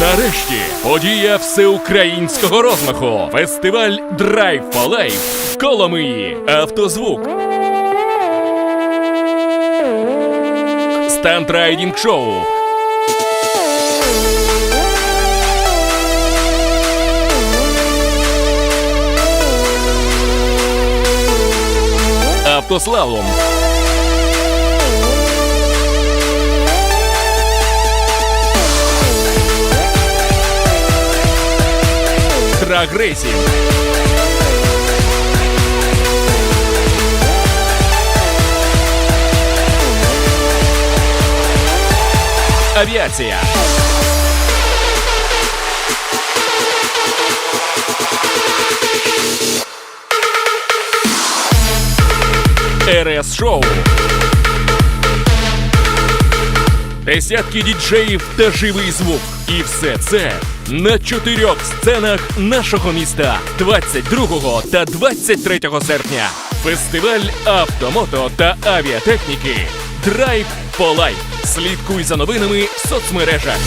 Нарешті подія всеукраїнського розмаху. Фестиваль Драйв for Life Коломиї. Автозвук. Стандрайдінг шоу. Автослалом. Драгрейсінг. Авіація. РС Шоу. Десятки діджеїв та живий звук. І все це на чотирьох сценах нашого міста 22 та 23 серпня. Фестиваль автомото та авіатехніки. Драйв по лайф. Слідкуй за новинами в соцмережах.